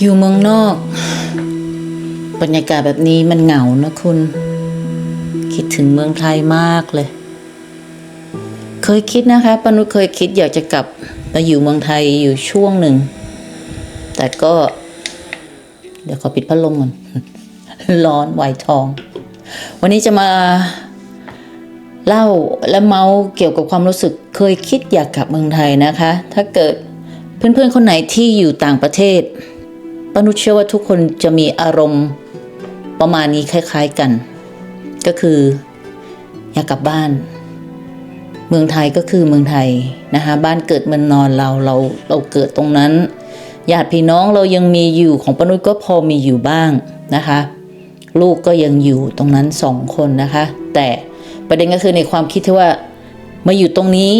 อยู่เมืองนอก บรรยากาศแบบนี้มันเหงานะคุณ คิดถึงเมืองไทยมากเลย เคยคิดนะคะปนุชเคยคิดอยากจะกลับมาอยู่เมืองไทยอยู่ช่วงหนึ่ง แต่ก็ เดี๋ยวขอปิดพัดลมก่อน ร้อนไหวทอง วันนี้จะมาเล่าและเมาเกี่ยวกับความรู้สึก เคยคิดอยากกลับเมืองไทยนะคะ ถ้าเกิดเพื่อนๆคนไหนที่อยู่ต่างประเทศ ปานุชเชื่อว่าทุกคนจะมีอารมณ์ประมาณนี้คล้าย ๆกัน ก็คืออยากกลับบ้าน เมืองไทยก็คือเมืองไทยนะคะ บ้านเกิดเมืองนอนเราเราเราเกิดตรงนั้นญาติพี่น้องเรายังมีอยู่ของปานุชก็พอมีอยู่บ้างนะคะ ลูกก็ยังอยู่ตรงนั้นสองคนนะคะ แต่ประเด็นก็คือในความคิดที่ว่ามาอยู่ตรงนี้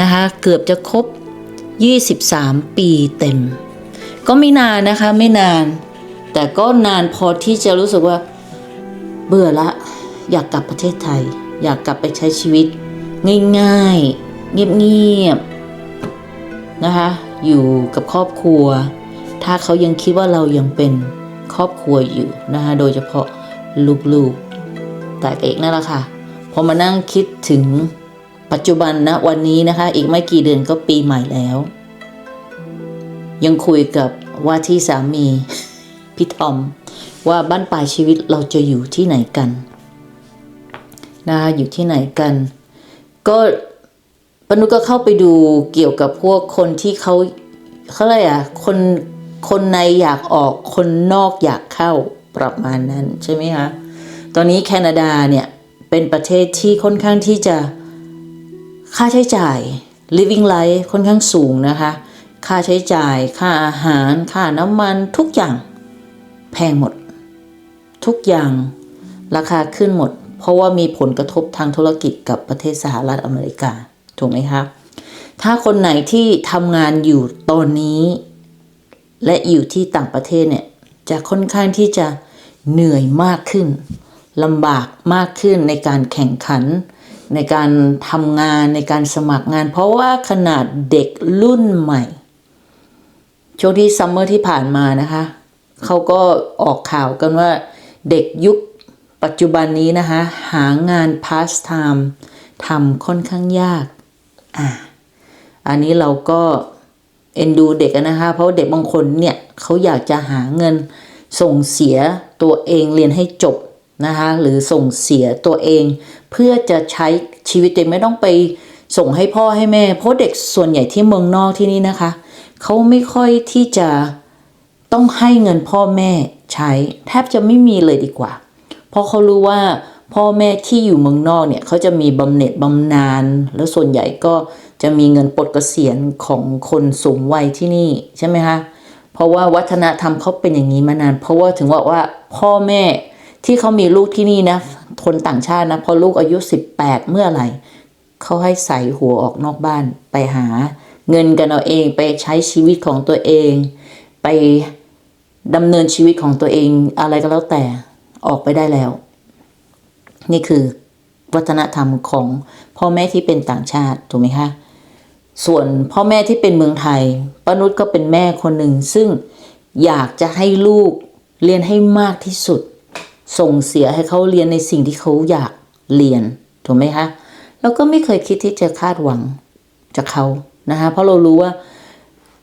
นะคะ เกือบจะครบ 23 ปีเต็ม ก็ไม่นานนะคะไม่นาน แต่ก็นานพอที่จะรู้สึกว่า เบื่อละ อยากกลับประเทศไทย อยากกลับไปใช้ชีวิต ง่ายๆ เงียบๆนะคะ อยู่กับครอบครัว ถ้าเขายังคิดว่าเรายังเป็นครอบครัวอยู่นะคะโดยเฉพาะลูกๆ แต่เอกนั่นแหละค่ะพอมานั่งคิดถึงปัจจุบันนะวันนี้นะคะ อีกไม่กี่เดือนก็ปีใหม่แล้ว ยังคุยกับว่าที่สามีพี่ทอม ว่าบ้านปลายชีวิตเราจะอยู่ที่ไหนกันนะคะอยู่ที่ไหนกัน ก็ปนุก็เข้าไปดูเกี่ยวกับพวกคนที่เขาเขาอะไรอะคนคนในอยากออกคนนอกอยากเข้าประมาณนั้นใช่ไหมคะตอนนี้แคนาดาเนี่ยเป็นประเทศที่ค่อนข้างที่จะค่าใช้จ่าย living life ค่อนข้างสูงนะคะ ค่าใช้จ่าย ค่าอาหาร ค่าน้ำมันทุกอย่าง แพงหมด ทุกอย่างราคาขึ้นหมด เพราะว่ามีผลกระทบทางธุรกิจกับประเทศสหรัฐอเมริกา ถูกไหมคะ ถ้าคนไหนที่ทำงานอยู่ตอนนี้ และอยู่ที่ต่างประเทศเนี่ย จะค่อนข้างที่จะเหนื่อยมากขึ้นลำบากมากขึ้นในการแข่งขัน ในการทำงานในการสมัครงาน เพราะว่าขนาดเด็กรุ่นใหม่ ช่วงที่ซัมเมอร์ที่ผ่านมานะคะเขาก็ออกข่าวกันว่าเด็กยุคปัจจุบันนี้นะคะ หางานพาสไทม์ทำค่อนข้างยากอ่าอันนี้เราก็เอ็นดูเด็กนะคะ เพราะเด็กบางคนเนี่ยเขาอยากจะหาเงินส่งเสียตัวเองเรียนให้จบนะคะหรือส่งเสียตัวเอง เพื่อจะใช้ชีวิตเองไม่ต้องไปส่งให้พ่อให้แม่ เพราะเด็กส่วนใหญ่ที่เมืองนอกที่นี่นะคะ เขาไม่ค่อยที่จะต้องให้เงินพ่อแม่ใช้ แทบจะไม่มีเลยดีกว่า เพราะเขารู้ว่าพ่อแม่ที่อยู่เมืองนอกเนี่ยเขาจะมีบำเหน็จบำนาญแล้วส่วนใหญ่ก็จะมีเงินปลดเกษียณของคนสูงวัยที่นี่ใช่ไหมคะเพราะว่าวัฒนธรรมเขาเป็นอย่างนี้มานาน เพราะว่าถึงว่าว่าพ่อแม่ที่เขามีลูกที่นี่นะคนต่างชาตินะพอลูกอายุ 18 เมื่อไหร่เขาให้ใส่หัวออกนอกบ้านไปหา เงินกันเอาเองไปใช้ชีวิตของตัวเอง ไปดำเนินชีวิตของตัวเองอะไรก็แล้วแต่ออกไปได้แล้ว นี่คือวัฒนธรรมของพ่อแม่ที่เป็นต่างชาติถูกไหมคะส่วนพ่อแม่ที่เป็นเมืองไทยป้านุชก็เป็นแม่คนหนึ่ง ซึ่งอยากจะให้ลูกเรียนให้มากที่สุด ส่งเสียให้เขาเรียนในสิ่งที่เขาอยากเรียนถูกไหมคะแล้วก็ไม่เคยคิดที่จะคาดหวังจากเขา นะคะเพราะเรารู้ว่า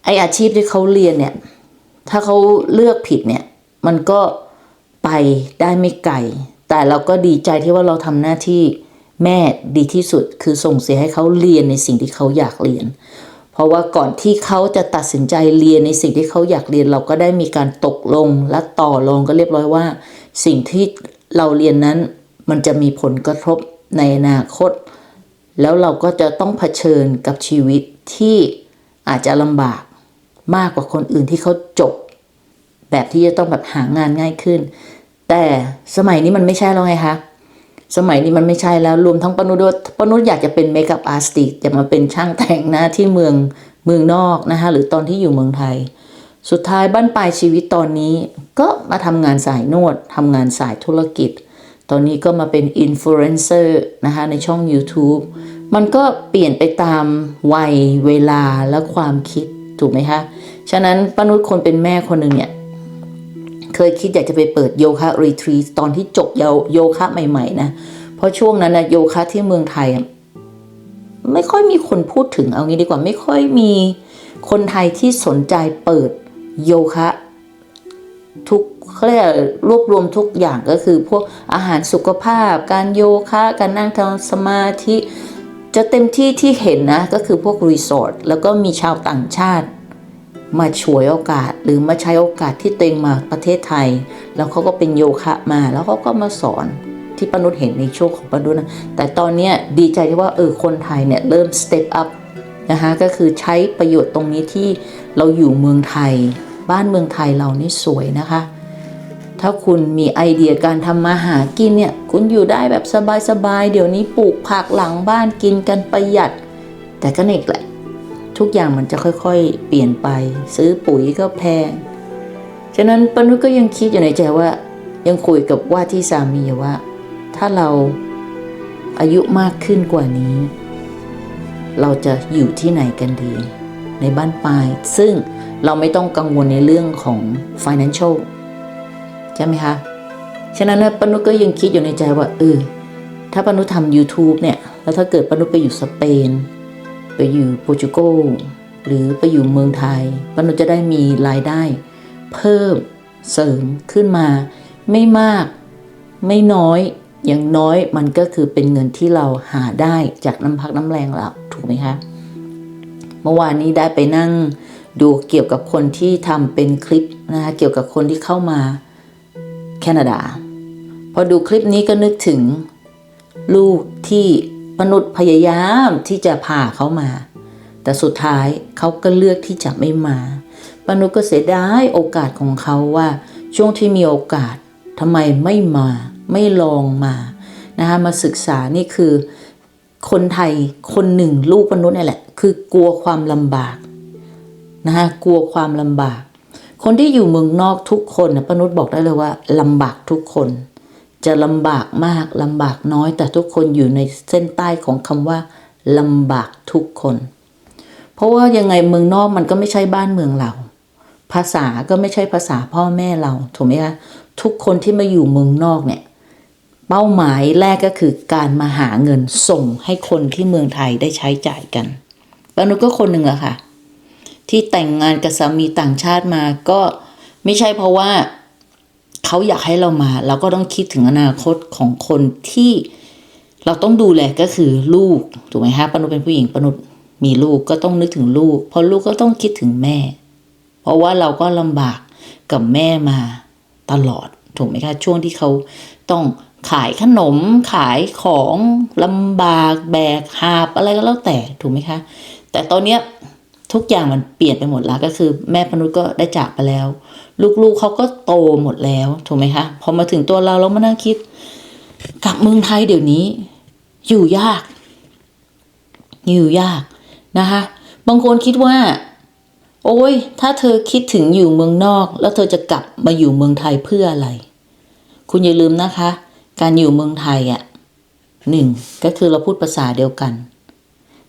ไออาชีพที่เขาเรียนเนี่ย ถ้าเขาเลือกผิดเนี่ย มันก็ไปได้ไม่ไกล แต่เราก็ดีใจที่ว่าเราทำหน้าที่แม่ดีที่สุดคือส่งเสียให้เขาเรียนในสิ่งที่เขาอยากเรียน เพราะว่าก่อนที่เขาจะตัดสินใจเรียนในสิ่งที่เขาอยากเรียน เราก็ได้มีการตกลงและต่อรองก็เรียบร้อยว่า สิ่งที่เราเรียนนั้น มันจะมีผลกระทบในอนาคต แล้วเราก็จะต้องเผชิญกับชีวิต ที่อาจจะลำบากมากกว่าคนอื่นที่เขาจบ แบบที่จะต้องแบบหางานง่ายขึ้น แต่สมัยนี้มันไม่ใช่แล้วไงคะสมัยนี้มันไม่ใช่แล้วรวมทั้งปนุดปนุษอยากจะเป็นเมคอัพอาร์ติสจะมาเป็นช่างแต่งหน้าที่เมืองเมืองนอกนะคะหรือตอนที่อยู่เมืองไทย สุดท้ายบ้านปลายชีวิตตอนนี้ก็มาทำงานสายนวดทำงานสายธุรกิจ ตอนนี้ก็มาเป็นอินฟลูเอนเซอร์นะคะในช่อง YouTube มันก็เปลี่ยนไปตามวัยเวลาและความคิดถูกไหมคะ ฉะนั้นป้านุชคนเป็นแม่คนหนึ่งเนี่ยเคยคิดอยากจะไปเปิดโยคะรีทรีตตอนที่จบโยคะใหม่ๆนะ เพราะช่วงนั้นนะโยคะที่เมืองไทย ไม่ค่อยมีคนพูดถึงเอางี้ดีกว่าไม่ค่อยมีคนไทยที่สนใจเปิดโยคะทุกเขาเรียกอะไรรวบรวมทุกอย่างก็คือพวกอาหารสุขภาพ การโยคะ การนั่งทำสมาธิ จะเต็มที่ที่เห็นนะก็คือพวกรีสอร์ทแล้วก็มีชาวต่างชาติ มาฉวยโอกาสหรือมาใช้โอกาสที่เต็งมาประเทศไทย แล้วเขาก็เป็นโยคะมาแล้วเขาก็มาสอนที่ปนุษเห็นในช่วงของปนุษนะแต่ตอนนี้ดีใจที่ว่าเออคนไทยเนี่ยเริ่ม step up นะคะก็คือใช้ประโยชน์ตรงนี้ที่เราอยู่เมืองไทย บ้านเมืองไทยเรานี่สวยนะคะ ถ้าคุณมีไอเดียการทำมาหากินเนี่ย คุณอยู่ได้แบบสบายๆ เดี๋ยวนี้ปลูกผักหลังบ้านกินกันประหยัด แต่ก็นี่แหละ ทุกอย่างมันจะค่อยๆ เปลี่ยนไป ซื้อปุ๋ยก็แพง ฉะนั้นปนุก็ยังคิดอยู่ในใจว่า ยังคุยกับว่าที่สามีว่า ถ้าเราอายุมากขึ้นกว่านี้ เราจะอยู่ที่ไหนกันดี ในบ้านปลาย ซึ่งเราไม่ต้องกังวลในเรื่องของ financial ช่ไหมคะฉะนั้นนะปนุก็ยังคิดอยู่ในใจว่าเออถ้าปนุทำ YouTube เนี่ย แล้วถ้าเกิดปนุไปอยู่สเปน ไปอยู่โปรตุเกสหรือไปอยู่เมืองไทยปนุจะได้มีรายได้ เพิ่มเสริมขึ้นมา ไม่มาก ไม่น้อยอย่างน้อยมันก็คือเป็นเงินที่เราหาได้จากน้ำพักน้ำแรงเราถูกไหมคะเมื่อวานนี้ได้ไปนั่งดูเกี่ยวกับคนที่ทำเป็นคลิปนะคะเกี่ยวกับคนที่เข้ามา นาดา พอดูคลิปนี้ก็นึกถึง ลูกที่มนุษย์พยายามที่จะพาเขามา แต่สุดท้ายเขาก็เลือกที่จะไม่มาปนุษย์ก็เสียดายโอกาสของเขาว่าช่วงที่มีโอกาสทำไมไม่มา ไม่ลองมานะคะมาศึกษานี่คือคนไทยคนหนึ่งลูกมนุษย์นี่แหละ คือกลัวความลำบากนะคะกลัวความลำบาก คนที่อยู่เมืองนอกทุกคนนะปนุษย์บอกได้เลยว่าลำบากทุกคน จะลำบากมากลำบากน้อย แต่ทุกคนอยู่ในเส้นใต้ของคำว่าลำบากทุกคน เพราะว่ายังไงเมืองนอกมันก็ไม่ใช่บ้านเมืองเรา ภาษาก็ไม่ใช่ภาษาพ่อแม่เราถูกไหมคะทุกคนที่มาอยู่เมืองนอกเนี่ยเป้าหมายแรกก็คือการมาหาเงินส่งให้คนที่เมืองไทยได้ใช้จ่ายกันปานุก็คนหนึ่งอะค่ะ ที่แต่งงานกับสามีต่างชาติมาก็ไม่ใช่เพราะว่าเขาอยากให้เรามา เราก็ต้องคิดถึงอนาคตของคนที่เราต้องดูแลก็คือลูกถูกไหมฮะปนุเป็นผู้หญิงปนุมีลูกก็ต้องนึกถึงลูก เพราะลูกก็ต้องคิดถึงแม่ เพราะว่าเราก็ลำบากกับแม่มาตลอดถูกไหมคะช่วงที่เขาต้องขายขนมขายของลำบากแบกหาบอะไรก็แล้วแต่ถูกไหมคะ แต่ตอนเนี้ย ทุกอย่างมันเปลี่ยนไปหมดแล้วก็คือแม่พนุษย์ก็ได้จากไปแล้ว ลูกๆเขาก็โตหมดแล้วถูกไหมคะพอมาถึงตัวเราเรามานั่งคิดกลับเมืองไทยเดี๋ยวนี้ อยู่ยาก อยู่ยากนะคะ บางคนคิดว่า โอ้ยถ้าเธอคิดถึงอยู่เมืองนอก แล้วเธอจะกลับมาอยู่เมืองไทยเพื่ออะไร คุณอย่าลืมนะคะ การอยู่เมืองไทยอะ่ะหนึ่งก็คือเราพูดภาษาเดียวกัน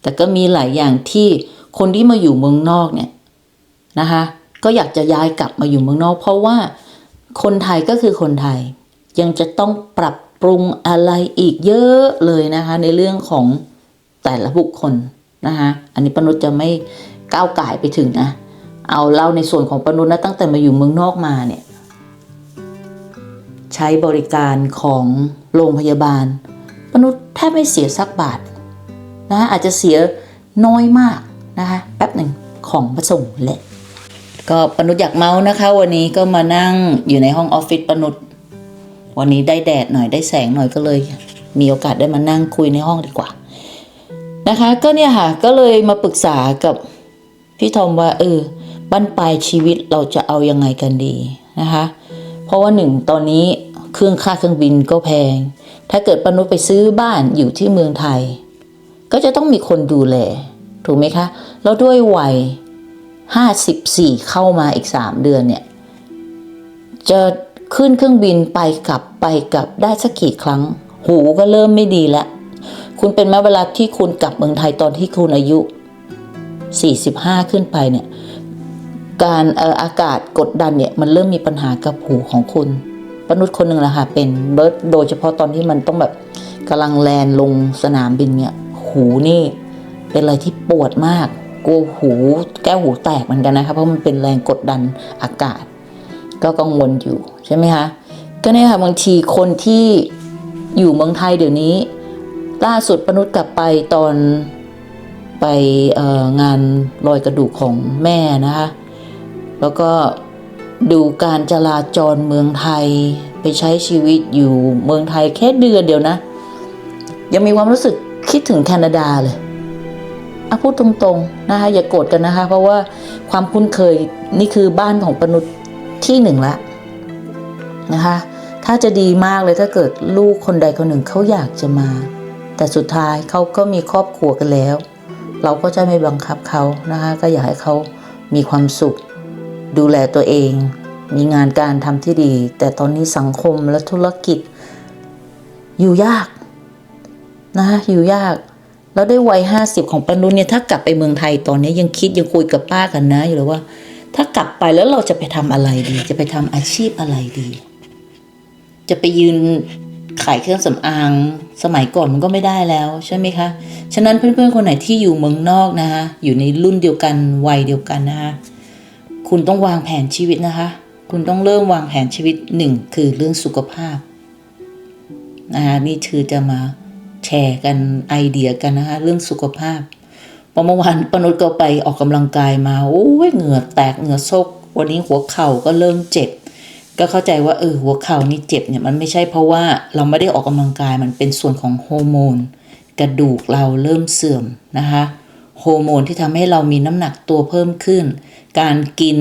แต่ก็มีหลายอย่างที่ คนที่มาอยู่เมืองนอกเนี่ยนะคะก็อยากจะย้ายกลับมาอยู่เมืองนอก เพราะว่าคนไทยก็คือคนไทย ยังจะต้องปรับปรุงอะไรอีกเยอะเลยนะคะในเรื่องของแต่ละบุคคลนะคะอันนี้ปนุษย์จะไม่ก้าวไก่ไปถึงนะ เอาเล่าในส่วนของปนุษย์นะตั้งแต่มาอยู่เมืองนอกมาเนี่ยใช้บริการของโรงพยาบาลปนุษย์แทบไม่เสียสักบาทนะอาจจะเสียน้อยมาก นะคะแป๊บหนึ่งของมาส่งแหละ ก็ปนุษย์อยากเมาส์นะคะ วันนี้ก็มานั่งอยู่ในห้องออฟฟิศปนุษย์วันนี้ได้แดดหน่อยได้แสงหน่อยก็เลย มีโอกาสได้มานั่งคุยในห้องดีกว่า นะคะ ก็เนี่ยค่ะก็เลยมาปรึกษากับพี่ทอมว่าเออบั้นปลายชีวิตเราจะเอายังไงกันดีนะคะ เพราะว่าหนึ่งตอนนี้เครื่องค่าเครื่องบินก็แพง ถ้าเกิดปนุษย์ไปซื้อบ้านอยู่ที่เมืองไทย ก็จะต้องมีคนดูแล ถูกไหมคะ แล้วด้วยวัยห้าสิบสี่เข้ามาอีกสามเดือนเนี่ย จะขึ้นเครื่องบินไปกลับไปกลับได้สักกี่ครั้ง หูก็เริ่มไม่ดีแล้ว คุณเป็นแม้เวลาที่คุณกลับเมืองไทยตอนที่คุณอายุ 45 ขึ้นไปเนี่ย การอออากาศกดดันเนี่ยมันเริ่มมีปัญหากับหูของคุณปนุษย์คนหนึ่งแหละค่ะเป็นเบิร์ดโดยเฉพาะตอนที่มันต้องแบบกำลังแลนลงสนามบินเนี่ย หูนี่ เป็นอะไรที่ปวดมาก กลัวหูแก้วหูแตกเหมือนกันนะคะเพราะมันเป็นแรงกดดันอากาศ ก็กังวลอยู่ใช่ไหมคะก็เนี่ยค่ะบางทีคนที่อยู่เมืองไทยเดี๋ยวนี้ ล่าสุดปนุษย์กลับไปตอนไปงานลอยกระดูกของแม่นะคะ แล้วก็ดูการจราจรเมืองไทยไปใช้ชีวิตอยู่เมืองไทยแค่เดือนเดียวนะ ยังมีความรู้สึกคิดถึงแคนาดาเลย อะพูดตรงๆนะคะอย่าโกรธกันนะคะ เพราะว่าความคุ้นเคยนี่คือบ้านของปนุษย์ที่หนึ่งละนะคะถ้าจะดีมากเลยถ้าเกิดลูกคนใดคนหนึ่งเขาอยากจะมา แต่สุดท้ายเขาก็มีครอบครัวกันแล้ว เราก็จะไม่บังคับเขานะคะก็อยากให้เขามีความสุข ดูแลตัวเอง มีงานการทำที่ดี แต่ตอนนี้สังคมและธุรกิจ อยู่ยากนะคะอยู่ยาก แล้วได้วัยห้าสิบของปานุนเนี่ยถ้ากลับไปเมืองไทยตอนนี้ยังคิดยังคุยกับป้ากันนะอยู่เลยว่า ถ้ากลับไปแล้วเราจะไปทำอะไรดี จะไปทำอาชีพอะไรดี จะไปยืนขายเครื่องสำอางสมัยก่อนมันก็ไม่ได้แล้วใช่ไหมคะ ฉะนั้นเพื่อนๆคนไหนที่อยู่เมืองนอกนะคะอยู่ในรุ่นเดียวกันวัยเดียวกันนะคะคุณต้องวางแผนชีวิตนะคะ คุณต้องเริ่มวางแผนชีวิตหนึ่งคือเรื่องสุขภาพนะคะนี่คือจะมา แชร์กันไอเดียกันนะคะ เรื่องสุขภาพพอเมื่อวานปนุษก็ไปออกกำลังกายมาโอ้ยเหงื่อแตกเหงื่อซก วันนี้หัวเข่าก็เริ่มเจ็บ ก็เข้าใจว่าเออหัวเข่านี่เจ็บเนี่ยมันไม่ใช่เพราะว่าเราไม่ได้ออกกำลังกายมันเป็นส่วนของฮอร์โมนกระดูกเราเริ่มเสื่อมนะคะฮอร์โมนที่ทำให้เรามีน้ำหนักตัวเพิ่มขึ้น การกิน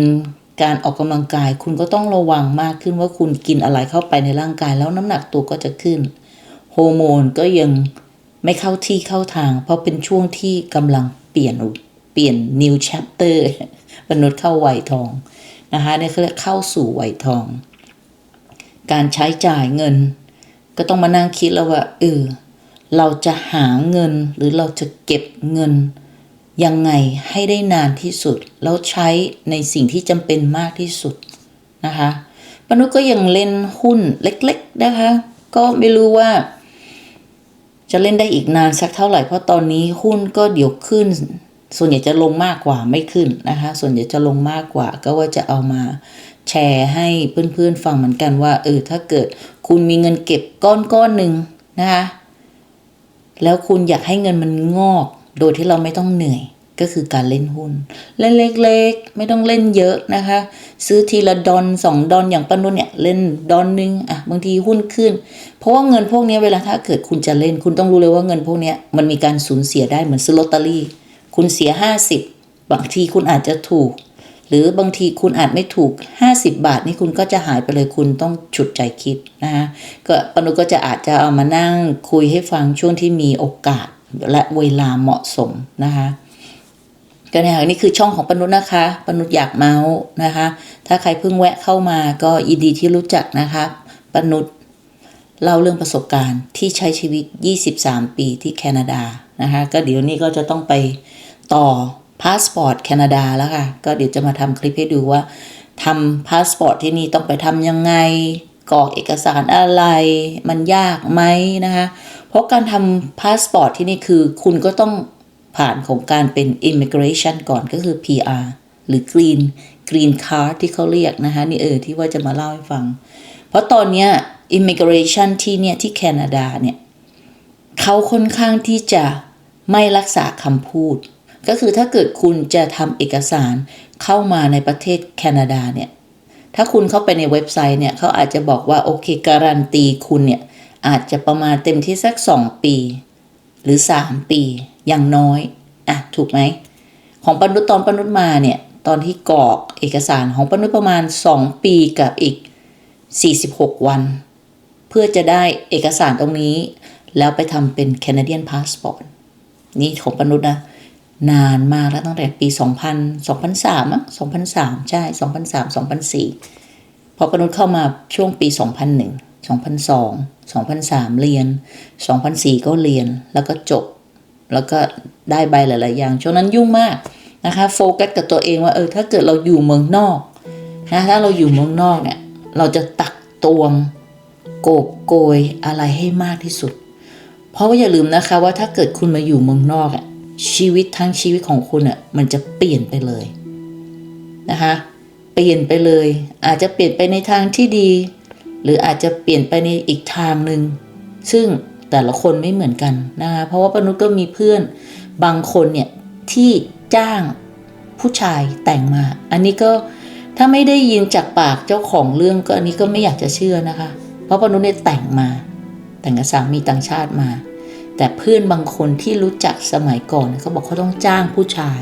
การออกกำลังกายคุณก็ต้องระวังมากขึ้นว่าคุณกินอะไรเข้าไปในร่างกายแล้วน้ำหนักตัวก็จะขึ้น อร์โมนก็ยังไม่เข้าที่เข้าทาง เพราะเป็นช่วงที่กำลังเปลี่ยนเปลี่ยน new chapter มนุษย์เข้าวัยทองนะคะเนี่เขาเรียกเข้าสู่วัยทอง การใช้จ่ายเงิน ก็ต้องมานั่งคิดแล้วว่าเออเราจะหาเงินหรือเราจะเก็บเงิน ยังไงให้ได้นานที่สุด แล้วใช้ในสิ่งที่จำเป็นมากที่สุดนะคะปนุษย์ก็ยังเล่นหุ้นเล็กๆนะคะ ก็ไม่รู้ว่า จะเล่นได้อีกนานสักเท่าไหร่เพราะตอนนี้หุ้นก็เดี๋ยวขึ้น ส่วนใหญ่จะลงมากกว่าไม่ขึ้นนะคะ ส่วนใหญ่จะลงมากกว่า ก็ว่าจะเอามาแชร์ให้เพื่อนๆฟังเหมือนกันว่าเออถ้าเกิดคุณมีเงินเก็บก้อนก้อนหนึ่งนะคะแล้วคุณอยากให้เงินมันงอก โดยที่เราไม่ต้องเหนื่อย ก็คือการเล่นหุ้น เล่นเล็กๆ ไม่ต้องเล่นเยอะนะคะ ซื้อทีละดอนสองดอนอย่างปานุนเนี่ยเล่นดอนหนึงอะบางทีหุ้นขึ้น เพราะว่าเงินพวกนี้เวลาถ้าเกิดคุณจะเล่นคุณต้องรู้เลยว่าเงินพวกนี้มันมีการสูญเสียได้เหมือนซื้อลอตเตอรี่ คุณเสียห้าสิบบางทีคุณอาจจะถูก หรือบางทีคุณอาจไม่ถูก 50 บาทนี่คุณก็จะหายไปเลยคุณต้องฉุดใจคิดนะคะก็ปนุก็จะอาจจะเอามานั่งคุยให้ฟังช่วงที่มีโอกาสและเวลาเหมาะสมนะคะ ก็เนี่ยค่ะนี่คือช่องของปนุษย์นะคะ ปนุษย์อยากเมาส์นะคะ ถ้าใครเพิ่งแวะเข้ามาก็ยินดีที่รู้จักนะคะปนุษย์เล่าเรื่องประสบการณ์ที่ใช้ชีวิต 23 ปีที่แคนาดานะคะ ก็เดี๋ยวนี้ก็จะต้องไปต่อพาสปอร์ตแคนาดาแล้วค่ะ ก็เดี๋ยวจะมาทำคลิปให้ดูว่าทำพาสปอร์ตที่นี่ต้องไปทำยังไงกรอกเอกสารอะไร มันยากไหมนะคะ เพราะการทำพาสปอร์ตที่นี่คือคุณก็ต้อง ผ่านของการเป็น immigration ก่อนก็คือ PR หรือ green green card ที่เขาเรียกนะคะนี่เออที่ว่าจะมาเล่าให้ฟัง เพราะตอนเนี้ย immigration ที่เนี่ยที่แคนาดาเนี่ยเขาค่อนข้างที่จะไม่รักษาคำพูด ก็คือถ้าเกิดคุณจะทำเอกสารเข้ามาในประเทศแคนาดาเนี่ยถ้าคุณเข้าไปในเว็บไซต์เนี่ยเขาอาจจะบอกว่าโอเคการันตีคุณเนี่ยอาจจะประมาณเต็มที่สัก 2 ปี หรือ 3 ปีอย่างน้อยอะถูกไหมของปนุษย์ตอนปนุษย์มาเนี่ย ตอนที่กรอกเอกสารของปนุษย์ประมาณ 2 ปีกับอีก 46 วัน เพื่อจะได้เอกสารตรงนี้ แล้วไปทำเป็น Canadian Passport นี่ของปนุษย์นะ นานมากแล้วตั้งแต่ปี 2000 2003มั้ง2003 ใช่ 2003 2004 พอปนุษย์เข้ามาช่วงปี 2001 2002 2003 เรียน 2004 ก็เรียนแล้วก็จบ แล้วก็ได้ใบหลาย ๆ อย่างช่วงนั้นยุ่งมากนะคะโฟกัสกับตัวเองว่าเออถ้าเกิดเราอยู่เมืองนอกนะถ้าเราอยู่เมืองนอกเนี่ยเราจะตักตวงโกบโกยอะไรให้มากที่สุด เพราะว่าอย่าลืมนะคะว่าถ้าเกิดคุณมาอยู่เมืองนอกอะชีวิตทั้งชีวิตของคุณอะมันจะเปลี่ยนไปเลยนะคะเปลี่ยนไปเลย อาจจะเปลี่ยนไปในทางที่ดี หรืออาจจะเปลี่ยนไปในอีกทางหนึ่งซึ่งแต่ละคนไม่เหมือนกันนะคะเพราะว่าปนุษก็มีเพื่อนบางคนเนี่ยที่จ้างผู้ชายแต่งมา อันนี้ก็ถ้าไม่ได้ยินจากปากเจ้าของเรื่องก็อันนี้ก็ไม่อยากจะเชื่อนะคะ เพราะปนุษเนี่ยแต่งมา แต่งกับสามีต่างชาติมา แต่เพื่อนบางคนที่รู้จักสมัยก่อนเขาบอกเขาต้องจ้างผู้ชาย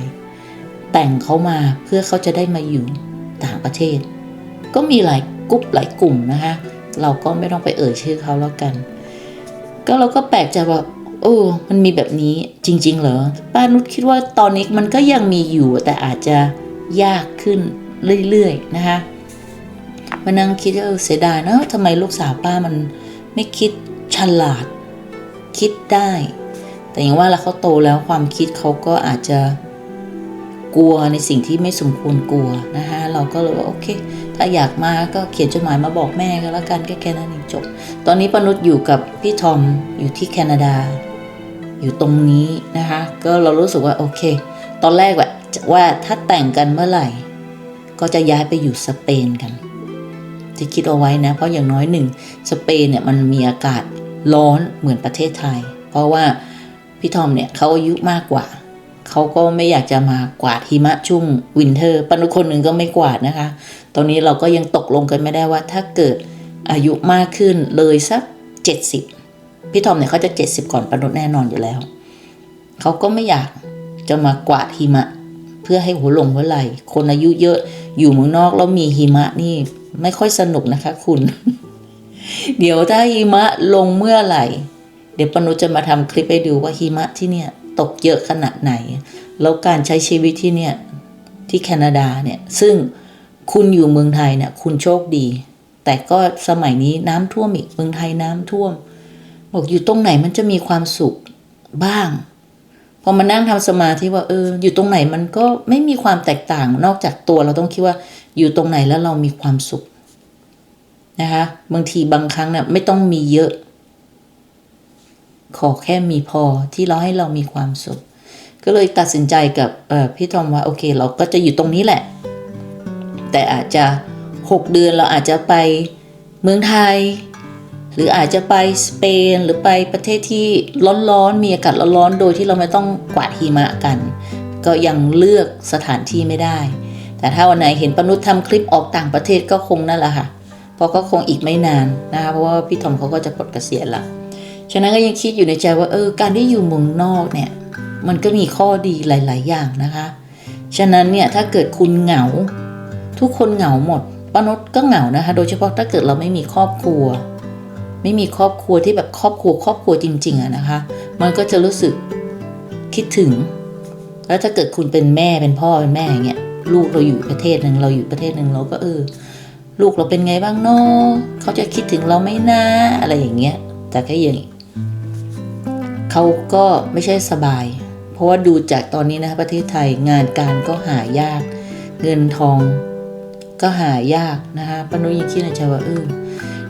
แต่งเขามาเพื่อเขาจะได้มาอยู่ต่างประเทศ ก็มีหลาย กลุ่มหลายกลุ่มนะคะเราก็ไม่ต้องไปเอ่ยชื่อเขาแล้วกัน ก็เราก็แปลกใจว่าโอ้มันมีแบบนี้จริง ๆ เหรอป้านุชคิดว่าตอนนี้มันก็ยังมีอยู่แต่อาจจะยากขึ้นเรื่อยๆนะคะมานั่งคิดว่าเออเสียดายนะทำไมลูกสาวป้ามันไม่คิดฉลาด คิดได้ แต่อย่างว่าแล้วเขาโตแล้วความคิดเขาก็อาจจะกลัวในสิ่งที่ไม่สมควรกลัวนะคะเราก็เลยว่าโอเค ถ้าอยากมาก็เขียนจดหมายมาบอกแม่ก็แล้วกันแค่แค่นั้นเองจบ ตอนนี้ปนุษย์อยู่กับพี่ทอมอยู่ที่แคนาดา อยู่ตรงนี้นะคะ ก็เรารู้สึกว่าโอเค ตอนแรกว่าว่าถ้าแต่งกันเมื่อไหร่ ก็จะย้ายไปอยู่สเปนกันที่คิดเอาไว้นะ เพราะอย่างน้อยหนึ่งสเปนเนี่ยมันมีอากาศร้อนเหมือนประเทศไทย เพราะว่าพี่ทอมเนี่ยเขาอายุมากกว่า เขาก็ไม่อยากจะมากวาดหิมะช่วงวินเทอร์ปนุคนหนึ่งก็ไม่กวาดนะคะ ตอนนี้เราก็ยังตกลงกันไม่ได้ว่า ถ้าเกิดอายุมากขึ้นเลยสัก 70 พี่ทอมเนี่ยเขาจะ 70 ก่อนปนุษแน่นอนอยู่แล้ว เขาก็ไม่อยากจะมากวาดหิมะ เพื่อให้หัวลงหัวไหลคนอายุเยอะอยู่เมืองนอกแล้วมีหิมะนี่ไม่ค่อยสนุกนะคะ คุณ เดี๋ยวถ้าหิมะลงเมื่อไหร่ เดี๋ยวปนุจะมาทำคลิปให้ดูว่าหิมะที่เนี่ย ตกเยอะขนาดไหน แล้วการใช้ชีวิตที่เนี่ยที่แคนาดาเนี่ยซึ่งคุณอยู่เมืองไทยเนี่ยคุณโชคดี แต่ก็สมัยนี้น้ำท่วมอีกเมืองไทยน้ำท่วม บอกอยู่ตรงไหนมันจะมีความสุขบ้างพอมานั่งทำสมาธิว่าเออ อยู่ตรงไหนมันก็ไม่มีความแตกต่างนอกจากตัวเราต้องคิดว่าอยู่ตรงไหนแล้วเรามีความสุขนะคะบางทีบางครั้งเนี่ยไม่ต้องมีเยอะ ขอแค่มีพอที่เราให้เรามีความสุข ก็เลยตัดสินใจกับพี่ทอมว่าโอเค เราก็จะอยู่ตรงนี้แหละ แต่อาจจะ 6 เดือนเราอาจจะไปเมืองไทย หรืออาจจะไปสเปนหรือไปประเทศที่ร้อนๆมีอากาศร้อนๆโดยที่เราไม่ต้องกวาดหิมะกัน ก็ยังเลือกสถานที่ไม่ได้ แต่ถ้าวันไหนเห็นปนุษย์ทำคลิปออกต่างประเทศก็คงนั่นแหละค่ะเพราะก็คงอีกไม่นานนะคะเพราะว่าพี่ทอมเขาก็จะปลดเกษียณละ ฉะนั้นก็ยังคิดอยู่ในใจว่าเออการที่อยู่เมืองนอกเนี่ยมันก็มีข้อดีหลาย ๆ อย่างนะคะ ฉะนั้นเนี่ยถ้าเกิดคุณเหงา ทุกคนเหงาหมดป้านดก็เหงานะคะ โดยเฉพาะถ้าเกิดเราไม่มีครอบครัว ไม่มีครอบครัวที่แบบครอบครัวครอบครัวจริงๆอะนะคะ มันก็จะรู้สึกคิดถึง แล้วถ้าเกิดคุณเป็นแม่เป็นพ่อเป็นแม่อย่างเงี้ยลูกเราอยู่ประเทศหนึ่งเราอยู่ประเทศหนึ่งเราก็เออ ลูกเราเป็นไงบ้างเนาะเขาจะคิดถึงเราไหม่นะอะไรอย่างเงี้ยแต่ก็อย่าง เขาก็ไม่ใช่สบาย เพราะว่าดูจากตอนนี้นะประเทศไทยงานการก็หายาก เงินทองก็หายากนะคะปานุยคิดในใจว่าเออ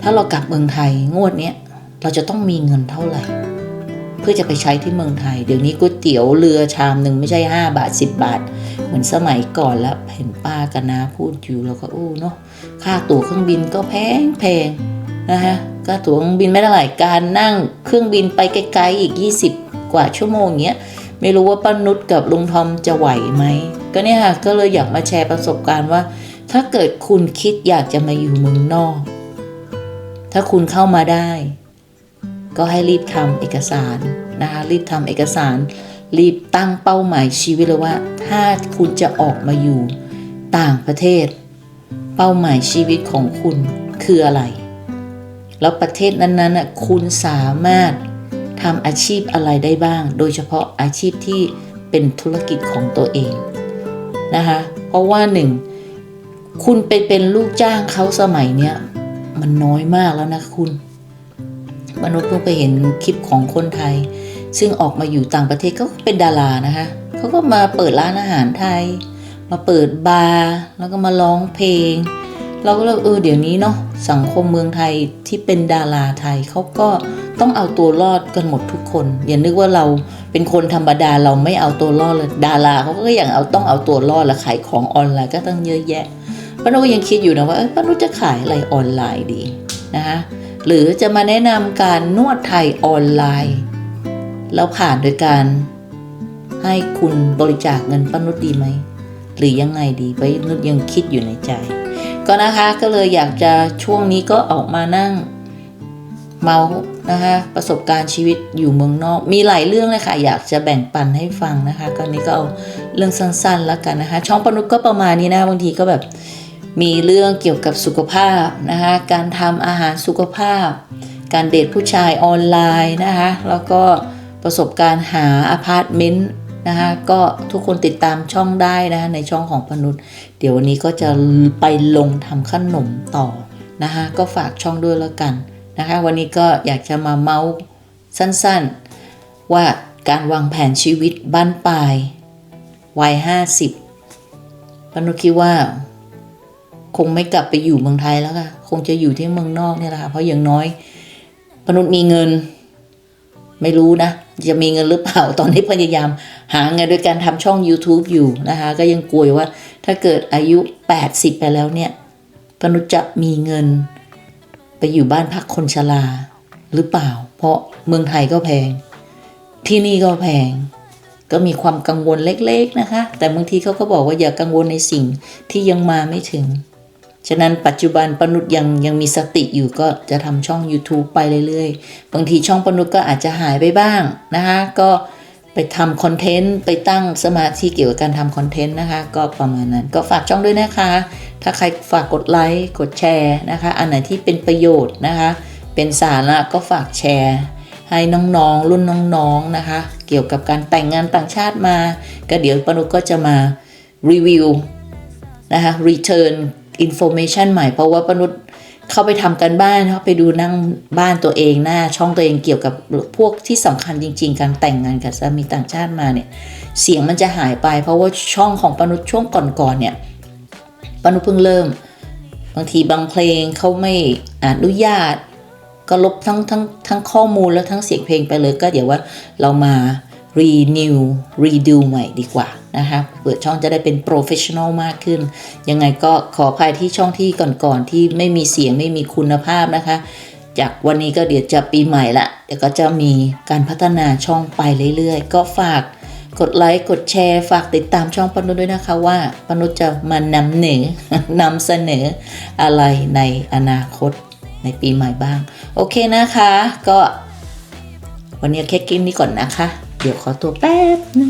ถ้าเรากลับเมืองไทยงวดเนี้ยเราจะต้องมีเงินเท่าไหร่ เพื่อจะไปใช้ที่เมืองไทย เดี๋ยวนี้ก๋วยเตี๋ยวเรือชามหนึ่งไม่ใช่ 5 บาท 10 บาท เหมือนสมัยก่อนแล้วเห็นป้ากันนะพูดอยู่แล้วก็อู้เนาะค่าตั๋วเครื่องบินก็แพงแพงนะคะ ก็ตั๋วเครื่องบินไม่เท่าไหร่การนั่งเครื่องบินไปไกลๆอีก 20 กว่าชั่วโมงเงี้ยไม่รู้ว่าป้านุชกับลุงทอมจะไหวไหมก็เนี่ยค่ะก็เลยอยากมาแชร์ประสบการณ์ว่า ถ้าเกิดคุณคิดอยากจะมาอยู่เมืองนอก ถ้าคุณเข้ามาได้ ก็ให้รีบทำเอกสารนะคะรีบทำเอกสาร รีบตั้งเป้าหมายชีวิตเลยว่า ถ้าคุณจะออกมาอยู่ต่างประเทศ เป้าหมายชีวิตของคุณคืออะไร แล้วประเทศนั้นๆคุณสามารถทำอาชีพอะไรได้บ้าง โดยเฉพาะอาชีพที่เป็นธุรกิจของตัวเองนะคะเพราะว่าหนึ่งคุณไปเป็นลูกจ้างเขาสมัยเนี้ยมันน้อยมากแล้วนะคุณ มนุษย์เพิ่งไปเห็นคลิปของคนไทย ซึ่งออกมาอยู่ต่างประเทศก็เป็นดารานะคะเขาก็มาเปิดร้านอาหารไทย มาเปิดบาร์แล้วก็มาร้องเพลง เราก็เลยเออเดี๋ยวนี้เนาะสังคมเมืองไทยที่เป็นดาราไทยเขาก็ต้องเอาตัวรอดกันหมดทุกคน อย่านึกว่าเราเป็นคนธรรมดาเราไม่เอาตัวรอดเลยดาราเขาก็อย่างเอาต้องเอาตัวรอดและขายของออนไลน์ก็ต้องเยอะแยะป้านุก็ยังคิดอยู่นะว่าป้านุจะขายอะไรออนไลน์ดีนะคะหรือจะมาแนะนำการนวดไทยออนไลน์ แล้วผ่านโดยการให้คุณบริจาคเงินป้านุชดีไหมหรือยังไงดีป้านุชยังคิดอยู่ในใจ ก็นะคะก็เลยอยากจะช่วงนี้ก็ออกมานั่งเมานะคะประสบการณ์ชีวิตอยู่เมืองนอก มีหลายเรื่องเลยค่ะอยากจะแบ่งปันให้ฟังนะคะก็นี้ก็เอาเรื่องสั้นๆแล้วกันนะคะ ช่องปนุษก็ประมาณนี้นะบางทีก็แบบมีเรื่องเกี่ยวกับสุขภาพนะคะการทำอาหารสุขภาพ การเดทผู้ชายออนไลน์นะคะแล้วก็ประสบการณ์หาอพาร์ตเมนต์ นะคะก็ทุกคนติดตามช่องได้นะคะในช่องของปนุษเดี๋ยววันนี้ก็จะไปลงทำขนมต่อนะคะก็ฝากช่องด้วยแล้วกันนะคะ วันนี้ก็อยากจะมาเมาส์สั้นๆ ว่าการวางแผนชีวิตบ้านปลายวัยห้าสิบปนุคิดว่าคงไม่กลับไปอยู่เมืองไทยแล้วค่ะคงจะอยู่ที่เมืองนอกเนี่ยแหละค่ะเพราะอย่างน้อยปนุษมีเงิน ไม่รู้นะ จะมีเงินหรือเปล่าตอนนี้พยายาม หาเงินโดยการทำช่อง YouTube อยู่นะคะ ก็ยังกลัวว่าถ้าเกิดอายุ 80 ไปแล้วเนี่ยปนุจะมีเงิน ไปอยู่บ้านพักคนชราหรือเปล่า เพราะเมืองไทยก็แพง ที่นี่ก็แพง ก็มีความกังวลเล็กๆนะคะ แต่บางทีเขาก็บอกว่าอย่ากังวลในสิ่งที่ยังมาไม่ถึง ฉะนั้นปัจจุบันปนุษยังยังมีสติอยู่ก็จะทำช่อง YouTube ไปเรื่อยๆ บางทีช่องปนุษก็อาจจะหายไปบ้างนะคะ ก็ ไปทำคอนเทนต์ไปตั้งสมาธิเกี่ยวกับการทำคอนเทนต์นะคะ ก็ประมาณนั้นก็ฝากช่องด้วยนะคะ ถ้าใครฝากกดไลค์กดแชร์นะคะ อันไหนที่เป็นประโยชน์นะคะ เป็นสาระก็ฝากแชร์ให้น้องๆ รุ่นน้องๆนะคะ เกี่ยวกับการแต่งงานต่างชาติมา ก็เดี๋ยวปนุษก็จะมารีวิวนะคะ return information ใหม่เพราะว่าปนุษ เข้าไปทำกันบ้านเข้าไปดูนั่งบ้านตัวเองหน้าช่องตัวเองเกี่ยวกับพวกที่สำคัญจริง ๆ การแต่งงานกับสามีต่างชาติมาเนี่ย เสียงมันจะหายไป เพราะว่าช่องของปนุษช่วงก่อนๆเนี่ยปนุษเพิ่งเริ่ม บางทีบางเพลงเขาไม่อนุญาต ก็ลบทั้งทั้งทั้งข้อมูลแล้วทั้งเสียงเพลงไปเลยก็เดี๋ยวว่าเรามา renew redo ใหม่ดีกว่านะคะเปิดช่องจะได้เป็น professional มากขึ้น ยังไงก็ขออภัยที่ช่องที่ก่อนๆ ที่ไม่มีเสียงไม่มีคุณภาพนะคะ จากวันนี้ก็เดี๋ยวจะปีใหม่ละเดี๋ยวก็จะมีการพัฒนาช่องไปเรื่อยๆ ก็ฝากกดไลค์กดแชร์ ฝากติดตามช่องปนุษด้วยนะคะว่าปนุษจะมานำเหนือนำเสนออะไรในอนาคตในปีใหม่บ้าง โอเคนะคะ ก็วันนี้แค่กินนี้ก่อนนะคะ เดี๋ยวขอตัวแป๊บนึง